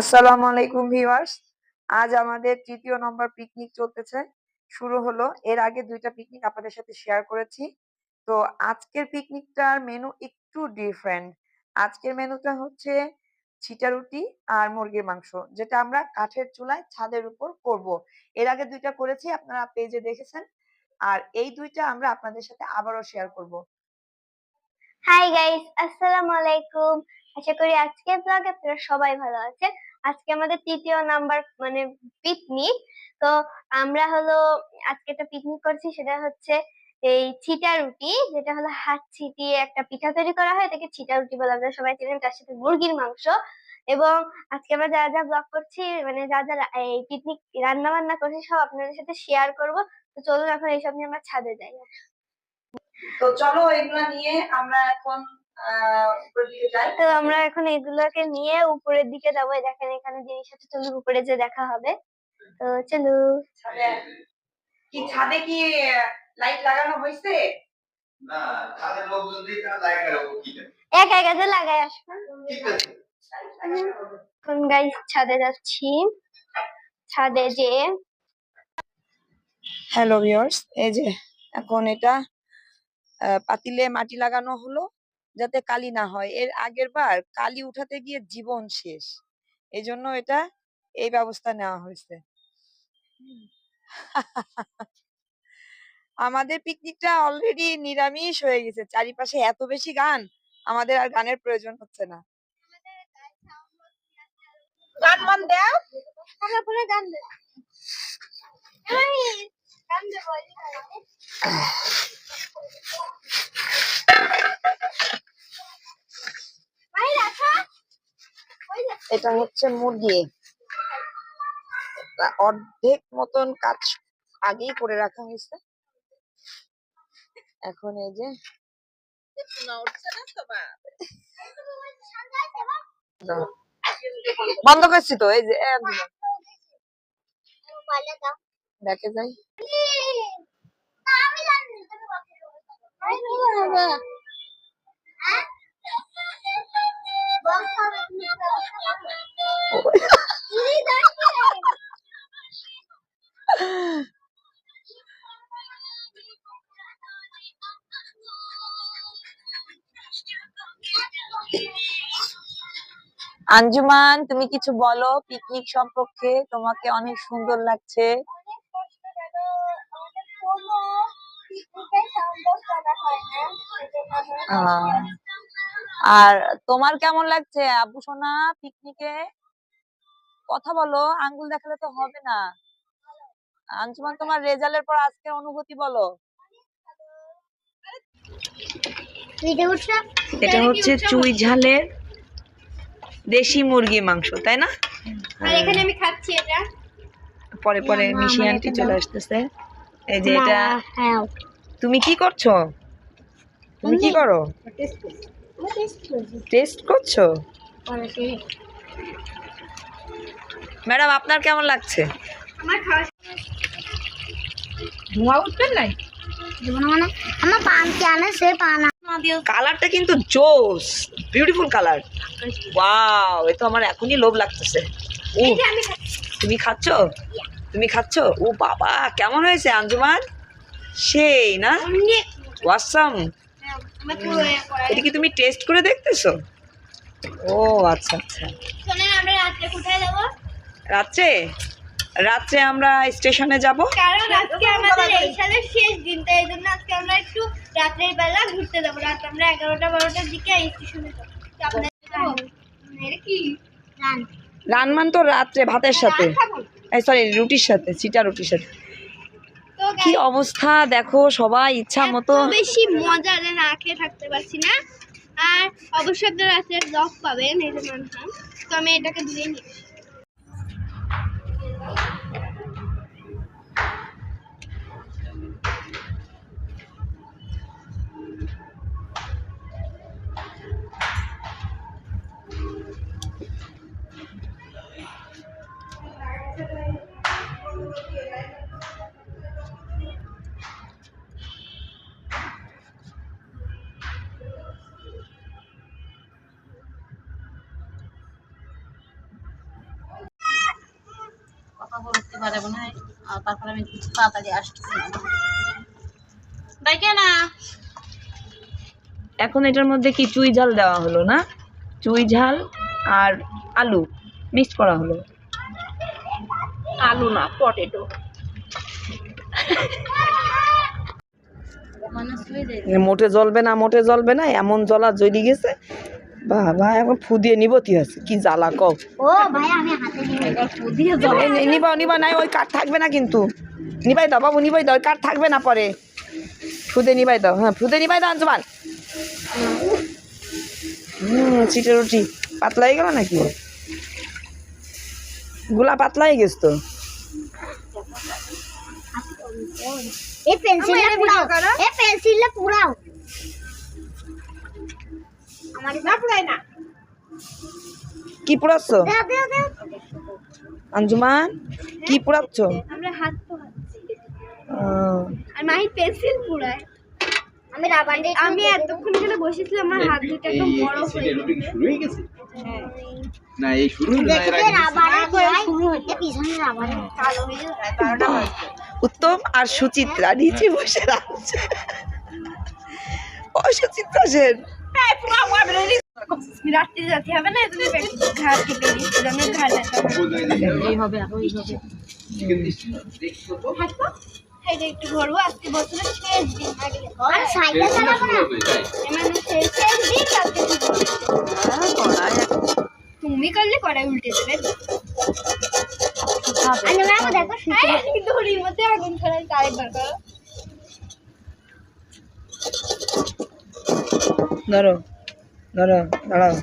আসসালামু আলাইকুম ভিউয়ার্স। আজ আমাদের তৃতীয় নম্বর পিকনিক চলতেছে। শুরু হলো। এর আগে দুইটা পিকনিক আপনাদের সাথে শেয়ার করেছি। তো আজকের পিকনিকটার মেনু একটু ডিফারেন্ট আজকের মেনুটা হচ্ছে ছিটা রুটি আর মুরগির মাংস, যেটা আমরা কাঠের চুলায় ছাদের উপর করব। এর আগে দুইটা করেছি, আপনারা পেজে দেখেছেন। আর এই দুইটা আমরা আপনাদের সাথে আবারও শেয়ার করব। হাই গাইস আসসালামু আলাইকুম। আশা করি আজকের ব্লগ আপনারা সবাই ভালো আছেন। আজকে আমাদের তৃতীয় নাম্বার মানে পিকনিক তো আমরা হলো আজকে একটা পিকনিক করছি, সেটা হচ্ছে এই ছিটা রুটি, যেটা হলো হাত ছিটিয়ে একটা পিঠা তৈরি করা হয়, এটাকে ছিটা রুটি বলে আমরা সবাই চিনেন তার সাথে মুরগির মাংস এবং আজকে আমরা যা যা ব্লগ করছি মানে যা যা এই পিকনিক রান্না বান্না করছি, সব আপনাদের সাথে শেয়ার করব। তো চলুন এখন এইসব নিয়ে আমরা ছাদে যাই। তো চলো এগুলো নিয়ে আমরা এখন আহ উপরের তো আমরা এখন এগুলোকে নিয়ে উপরের দিকে যাব। দেখেন এখানে জিনিস আছে চলুন উপরে যে দেখা হবে। তো চলো কি ছাদে কি লাইট লাগানো হয়েছে? না তাদের লোকজন দিয়ে লাইট লাগাবো কি এক এক হাতে লাগাই আসবেন ঠিক আছে। এখন গাইস ছাদে যাচ্ছি। ছাদে যে হ্যালো ভিউয়ার্স এই যে এখন এটা আহ, পাতিলে মাটি লাগানো হলো। যাতে কালি না হয়। এর আগের বার কালি উঠাতে গিয়ে জীবন শেষ। এই জন্য এটা এই ব্যবস্থা নেওয়া হয়েছে। আমাদের পিকনিকটা অলরেডি নিরামিষ হয়ে গেছে। চারিপাশে এত বেশি গান আমাদের আর গানের প্রয়োজন হচ্ছে না। গান মান দেও। আমরা পুরো গান দেব গান দেবো ভাই রাখা ওই যে এটা হচ্ছে মুরগি অর্ধেক মতন কাজ আগেই করে রাখা হয়েছে। এখন এই যে। বন্ধ করছি তো, এই যে দেখে যাই। আঞ্জুমান, তুমি কিছু বলো পিকনিক সম্পর্কে? তোমাকে অনেক সুন্দর লাগছে। আর তোমার কেমন লাগছে? আবু, সোনা, পিকনিকে? কথা বলো, আঙ্গুল দেখালে তো হবে না। আঞ্জুমান, তোমার রেজাল্টের পর আজকে অনুভূতি বলো। এটা হচ্ছে চুই ঝালের দেশি মুরগি মাংস তাই না? এখানে আমি খাচ্ছি এটা। পরে পরে মিশি আন্টি চলে আসতেছে। এই যে এটা হ্যাঁ। তুমি কি করছ? তুমি কি করো? টেস্ট করছ? ম্যাডাম আপনার কেমন লাগছে? আমার খাওয়া ধোঁয়া উঠবেন নাই? মানে আমার পান কেন সে পান কালারটা কিন্তু জোস বিউটিফুল কালার। ওয়াও এ তো আমার এখনই লোভ লাগতেছে। ও তুমি খাচ্ছো? তুমি খাচ্ছো? ও বাবা কেমন হয়েছে আঞ্জুমান? সেই না? ওয়াসাম করা। এটা কি তুমি টেস্ট করে দেখতেছো? ও আচ্ছা আচ্ছা। রাত্রে কোথায় যাব? রাত্রে রাত্রে আমরা স্টেশনে যাব। কারণ আজকে আমাদের এই সালের শেষ দিন তাই এই জন্য আজকে আমরা একটু রাত্রের বেলা ঘুরতে যাব। রাত আমরা এগারোটা বারোটার দিকে স্টেশনে যাব। আপনাদের কি? রান রানমান তো রাত্রে ভাতের সাথে। এই সরি রুটির সাথে চিটা রুটির সাথে। তো কি অবস্থা? দেখো সবাই ইচ্ছা মতো বেশি মজা না খেয়ে থাকতে পারছি না। আর অবশ্যই আপনারা রাত্রে ব্লগ পাবেন এই যে তো আমি এটাকে ধুয়ে নিই Thank you. কাপড় উঠতে পারব না আর তারপরে আমি তাড়াতাড়ি আসতেছি। ডাইকে না এখন এটার মধ্যে কি চুই ঝাল দেওয়া হলো না? চুই ঝাল আর আলু মিক্স করা হলো। আলু না পটেটো মানে মোটে জ্বলবে না মোটে জ্বলবে না এমন জ্বলা জ্বলি গেছে বাবা এখন ফু দিয়ে নিব কি আছে। কি জ্বালা কও। ও ভাই আমি হাতে নি- নিবা নিবা নাই ওই কাঠ থাকবে না কিন্তু। নিবাই দাও বাবু নিবাই দাও ওই কাঠ থাকবে না পরে। ফুদে নিবাই দাও হ্যাঁ ফুদে নিবাই দাও আঞ্জমান হুম চিটে রুটি। পাতলা হয়ে গেল নাকি? গুলা পাতলা হয়ে গেছে তো। এই পেন্সিলটা পুরাও এই পেন্সিলটা পুরাও। কি পুরাচ্ছ? দাও আঞ্জুমান কি পুরাচ্ছ? আমরা হাত আর মাহি পেন্সিল পুরায়। আমি রাবার আমি এতক্ষণ বসেছিলাম আমার হাত দুটো একদম বড় হয়ে হয়ে গেছে? না এই শুরু না এর আগে শুরু হচ্ছে পিছনে রাবারে কালো হয়ে যায় উত্তম আর সুচিত্রা নিচে বসে রাখছে ও সুচিত্রা সেন। রাত্রি যাতে হবে না তুমি ঘাট কেটে দিচ্ছিল আমি ঘাট এই হবে এখন এই হবে চিকেন দিচ্ছি দেখি তো থাকব একটু ঘুরবো আজকে বছরের শেষ দিন আর সাইকেল চালাবো না? মানে শেষ দিন তুমি করলে কড়াই উল্টে দেবে। আমি দেখো দড়ির মধ্যে আগুন ছড়াই আরেকবার করো। ধরো ধরো দাঁড়াও